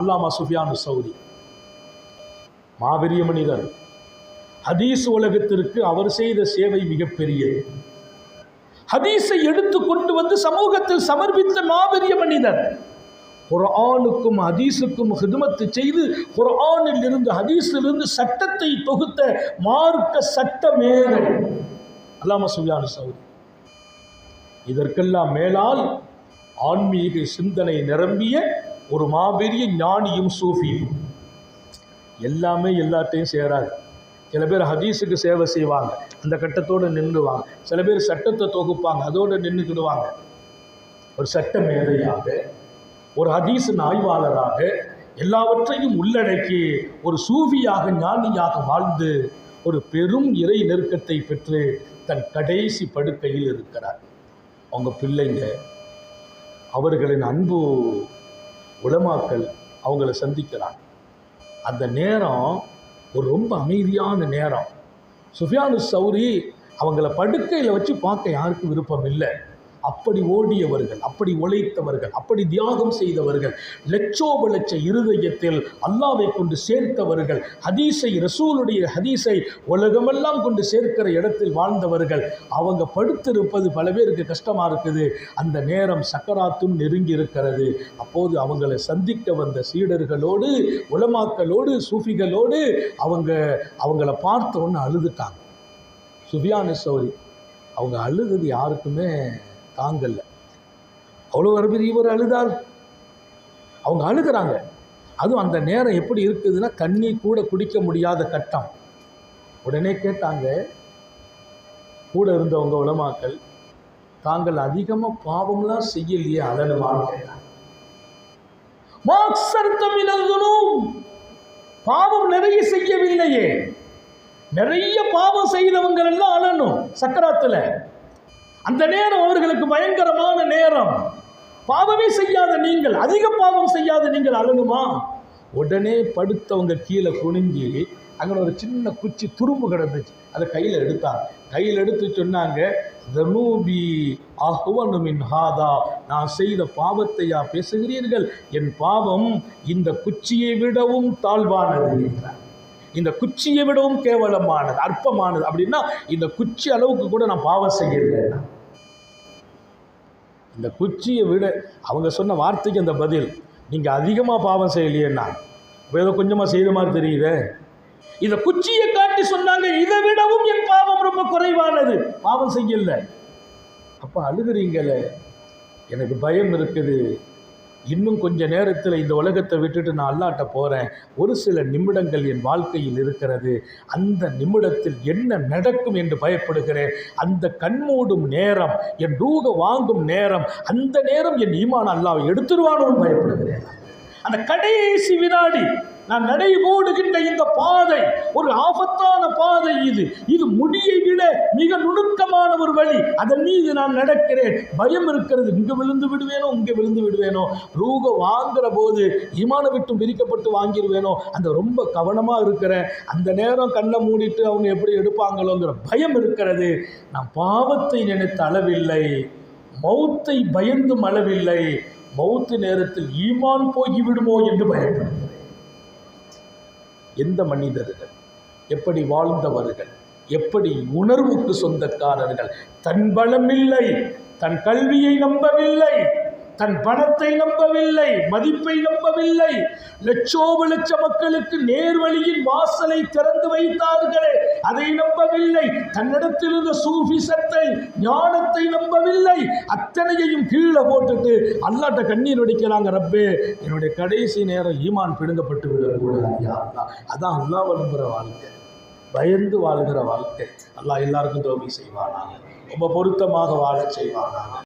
அல்லாமா சுஃபியானு சௌரி மாபெரிய மனிதர். ஹதீஸ் உலகத்திற்கு அவர் செய்த சேவை மிகப்பெரியது. ஹதீஸை எடுத்து கொண்டு வந்து சமூகத்தில் சமர்ப்பித்த மாபெரிய மனிதர். குரானுக்கும் ஹதீஸுக்கும் ஹிதுமத்து செய்து குரானில் இருந்து ஹதீஸிலிருந்து சட்டத்தை தொகுத்த மார்க்க சட்ட மேதை அல்லாம சுஃபியானு சௌரி இதற்கெல்லாம் மேலால் ஆன்மீக சிந்தனை நிரம்பிய ஒரு மாபெரிய ஞானியும் சூஃபியும் எல்லாமே எல்லாத்தையும் சேராது. சில பேர் ஹதீஸுக்கு சேவை செய்வாங்க. அந்த கட்டத்தோடு நின்றுவாங்க. சில பேர் சட்டத்தை தொகுப்பாங்க. அதோடு நின்றுக்கிடுவாங்க ஒரு சட்ட மேதையாக ஒரு ஹதீஸின் ஆய்வாளராக எல்லாவற்றையும் உள்ளடக்கி ஒரு சூஃபியாக ஞானியாக வாழ்ந்து ஒரு பெரும் இறை நெருக்கத்தை பெற்று தன் கடைசி படுக்கையில் இருக்கிறார். அவங்க பிள்ளைங்க அவர்களின் அன்பு உலமாக்கள் அவங்கள சந்திக்கிறாங்க. அந்த நேரம் ஒரு ரொம்ப அமைதியான நேரம். சுஃபியானு சௌரி அவங்கள படுக்கையில் வச்சு பார்க்க யாருக்கும் விருப்பம் இல்லை. அப்படி ஓடியவர்கள் அப்படி உழைத்தவர்கள் அப்படி தியாகம் செய்தவர்கள் லட்சோப லட்ச இருதயத்தில் அல்லாவை கொண்டு சேர்த்தவர்கள் ஹதீஸை ரசூலுடைய ஹதீஸை உலகமெல்லாம் கொண்டு சேர்க்கிற இடத்தில் வாழ்ந்தவர்கள் அவங்க படுத்திருப்பது பல பேருக்கு கஷ்டமாக இருக்குது. அந்த நேரம் சக்கராத்தும் நெருங்கி இருக்கிறது. அப்போது அவங்களை சந்திக்க வந்த சீடர்களோடு உலமாக்களோடு சூஃபிகளோடு அவங்க அவங்கள பார்த்த உடனே அழுதுட்டாங்க. சுஃபியான சௌரி அவங்க அழுதது யாருக்குமே தாங்கல்ல. அவ்வளோ ஒரு இவர் அழுதால் அவங்க அழுகிறாங்க. அதுவும் அந்த நேரம் எப்படி இருக்குதுன்னா தண்ணி கூட குடிக்க முடியாத கட்டம். உடனே கேட்டாங்க கூட இருந்தவங்க உலமாக்கள் தாங்கள் அதிகமாக பாவம்லாம் செய்யலையே அழனுமான்னு கேட்டாங்க. பாவம் நிறைய செய்யவில்லையே. நிறைய பாவம் செய்தவங்க எல்லாம் அழணும் சக்கராத்தில். அந்த நேரம் அவர்களுக்கு பயங்கரமான நேரம். பாவமே செய்யாத நீங்கள் அதிக பாவம் செய்யாத நீங்கள் அழணுமா உடனே படுத்தவங்க கீழே குனிஞ்சு அங்கே ஒரு சின்ன குச்சி துரும்பு கிடந்துச்சு. அதை கையில் எடுத்தாங்க. கையில் எடுத்து சொன்னாங்க தனூபி அஹ்வனுமின் ஹாதா நான் செய்த பாவத்தையா பேசுகிறீர்கள்? என் பாவம் இந்த குச்சியை விடவும் தாழ்வானது. என்றார் இந்த குச்சியை விடவும் கேவலமானது அற்பமானது. அப்படின்னா இந்த குச்சி அளவுக்கு கூட நான் பாவம் செய்யலை இந்த குச்சியை விட அவங்க சொன்ன வார்த்தைக்கு அந்த பதில் நீங்கள் அதிகமாக பாவம் செய்யலையேன்னா ஏதோ கொஞ்சமாக செய்த மாதிரி தெரியுதே. இந்த குச்சியை காட்டி சொன்னாங்க இதை விடவும் என் பாவம் ரொம்ப குறைவானது. பாவம் செய்யலை. அப்போ அழுகிறீங்களே. எனக்கு பயம் இருக்குது. இன்னும் கொஞ்ச நேரத்தில் இந்த உலகத்தை விட்டுட்டு நான் அல்லாட்ட போகிறேன் ஒரு சில நிமிடங்கள் என் வாழ்க்கையில் இருக்கிறது. அந்த நிமிடத்தில் என்ன நடக்கும் என்று பயப்படுகிறேன். அந்த கண்மூடும் நேரம் என் ரூக வாங்கும் நேரம் அந்த நேரம் என் ஈமான் அல்லாவை எடுத்துருவானோன்னு பயப்படுகிறேன். அந்த கடைசி வினாடி நான் நடை போடுகின்ற இந்த பாதை ஒரு ஆபத்தான பாதை இது. இது முடியை விட மிக நுணுக்கமான ஒரு வழி. அதன் மீது நான் நடக்கிறேன். பயம் இருக்கிறது. இங்கே விழுந்து விடுவேனோ இங்கே விழுந்து விடுவேனோ. ரூக வாங்குற போது இமான விட்டும் பிரிக்கப்பட்டு வாங்கிடுவேனோ அந்த ரொம்ப கவனமாக இருக்கிறேன். அந்த நேரம் கண்ணை மூடிட்டு அவங்க எப்படி எடுப்பாங்களோங்கிற பயம் இருக்கிறது. நான் பாவத்தை நினைத்த அளவில்லை. மௌத்தை பயந்தும் அளவில்லை. மௌத்து நேரத்தில் ஈமான் போகிவிடுமோ என்று பயப்படுகிறேன். எந்த மனிதர்கள் எப்படி வாழ்ந்தவர்கள் எப்படி உணர்வுக்கு சொந்தக்காரர்கள் தன் பலமில்லை தன் கல்வியை நம்பவில்லை தன் பணத்தை நம்பவில்லை மதிப்பை நம்பவில்லை. லட்சோப லட்ச மக்களுக்கு நேர்வழியின் வாசலை திறந்து வைத்தார்களே அதை நம்பவில்லை. தன்னிடத்தில் இருந்த சூஃபிசத்தை ஞானத்தை நம்பவில்லை. அத்தனையையும் கீழே போட்டுட்டு அல்லாட்ட கண்ணீர் வடிக்கிறாங்க ரப்பே என்னுடைய கடைசி நேரம் ஈமான் பிடுங்கப்பட்டு விடக்கூடாது யா அதான் அல்லாஹ் விரும்புகிற வாழ்க்கை. பயந்து வாழ்கிற வாழ்க்கை. அல்லாஹ் எல்லாருக்கும் தோல்வி செய்வானாங்க ரொம்ப பொருத்தமாக வாழச் செய்வானாங்க